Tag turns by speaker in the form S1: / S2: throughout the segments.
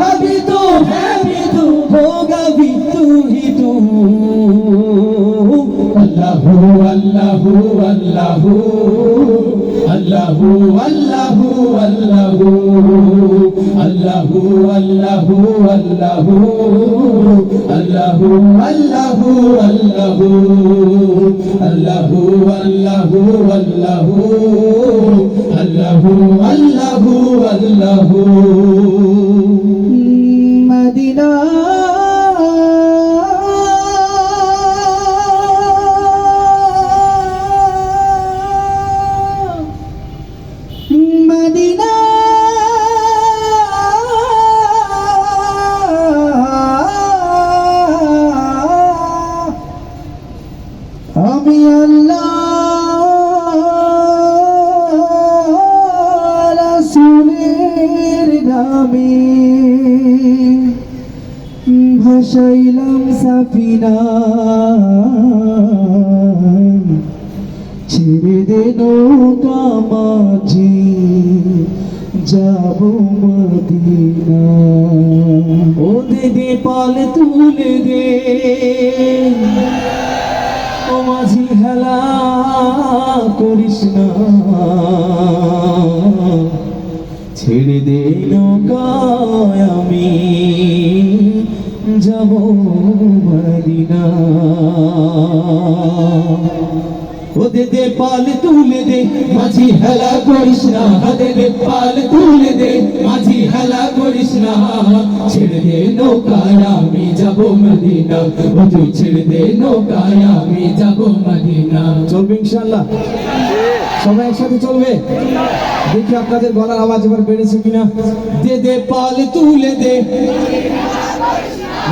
S1: Have it to have রহিত
S2: আল্লাহ আল্লাহ আল্লাহ। আল্লাহ আল্লাহ আল্লাহ। আল্লাহ আল্লাহ আল্লাহ। আল্লাহ আল্লাহ আল্লাহ। আল্লাহ আল্লাহ আল্লাহ। আল্লাহ আল্লাহ আল্লাহ।
S1: নামে ভাসাইলাম সাফিনা। ছেড়ে দে নৌকা মাঝি, যাব মদিনা। ও দে দে পাল তুলে দে, ও মাঝি হেলা করিস না। ছেড়ে দে নৌকায় আমি, যাব মদিনা। ও দে পাল তুলে দে,
S2: মাঝি হেলা করিস না। হাতে দে পাল তুলে দে, মাঝি হেলা করিস না। ছেড়ে দে নৌকায় আমি, যাব মদিনা। ও তুই ছেড়ে দে নৌকায় আমি, যাব মদিনা।
S1: চলবে ইনশাল্লাহ সবাই একসাথে চলবে? দেখি আপনাদের গলার আওয়াজ এবার বেড়েছে কিনা। দে দে, পাল তুলে দে।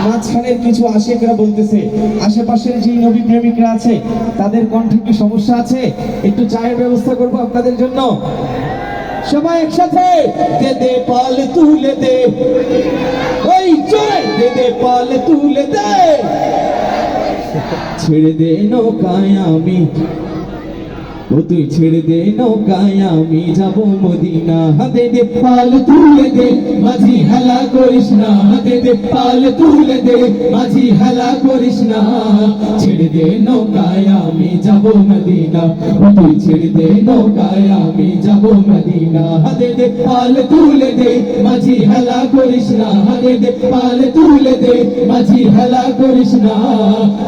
S1: মাঝখানের কিছু আশেকরা বলতেছে, আশেপাশের যে নবী প্রেমিকরা আছে, তাদের কণ্ঠে কি সমস্যা আছে, একটু চায়ের ব্যবস্থা করব আপনাদের জন্য। সবাই একসাথে, দে দে, পাল তুলে দে। ওই, চলে। দে দে, পাল তুলে দে। ছেড়ে দে নৌকায় আমি। ও ছেড়ে দে নৌকায়, আমি যাব মদিনা। হাতে দে
S2: পাল তুলে দে, মাঝি হেলা করিস না। হাতে দে পাল তুলে দে, মাঝি হেলা করিস না। ছেড়ে দে নৌকায়, আমি যাব মদিনা। ও ছেড়ে দে নৌকায়, আমি যাব মদিনা। হাতে দে পাল তুলে দে, মাঝি হেলা করিস না। হাতে দে পাল তুলে দে, মাঝি হেলা করিস না।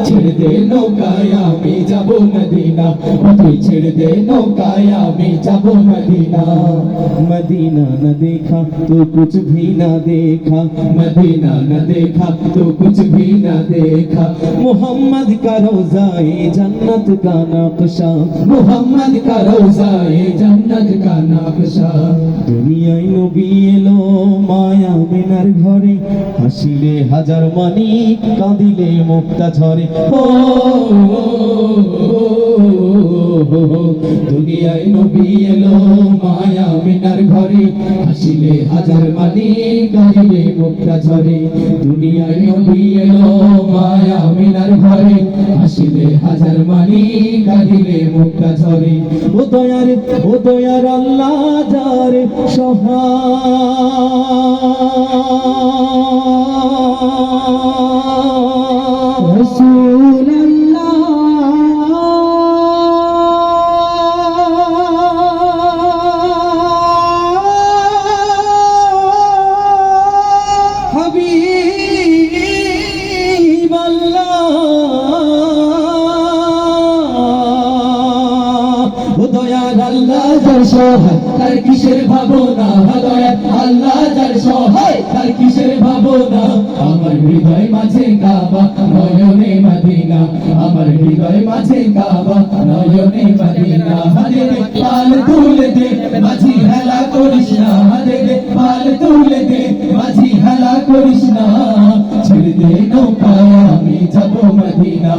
S2: ছেড়ে দে নৌকায়, আমি যাব মদিনা। ও ছেড়ে দে আমি যাব মদিনা
S1: মদিনা না দেখা
S2: তো কুছ ভি না দেখা মদিনা না দেখা
S1: তো কুছ ভি না দেখা মোহাম্মদ
S2: কা জান্নাত কা মোহাম্মদ কা জান্নাত কা
S1: দুনিয়ায় নবী এলো মায়া মিনার ঘরে হাসিলে হাজার মানি কাঁদিলে মুক্তা ঝরে
S2: ও দুনিয়ায় নবী এলো, মায়া মিনার ঘরে। হাসিলে হাজার মানি কাঁদিলে মুক্তা ঝরে। দুনিয়ায় নবী এলো, মায়া মিনার ঘরে। হাসিলে হাজার মানি কাঁদিলে মুক্তা ঝরে।
S1: ও দয়ার ও দয়ার আল্লাহ যার সহায়।
S2: আমার হৃদয় মাঝে কাবা, নয়নে মদিনা। আমার হৃদয় মাঝে কাবা, নয়নে মদিনা। হাতে পাল তুলে দে, মাঝি হেলা করিস না। হাতে দে পাল তুলে দে, মাঝি হেলা করিস না। ছেড়ে দে নৌকায়, আমি যাব মদিনা।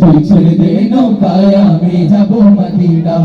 S2: তুই ছেড়ে দে নৌকায়, আমি যাব মদিনা।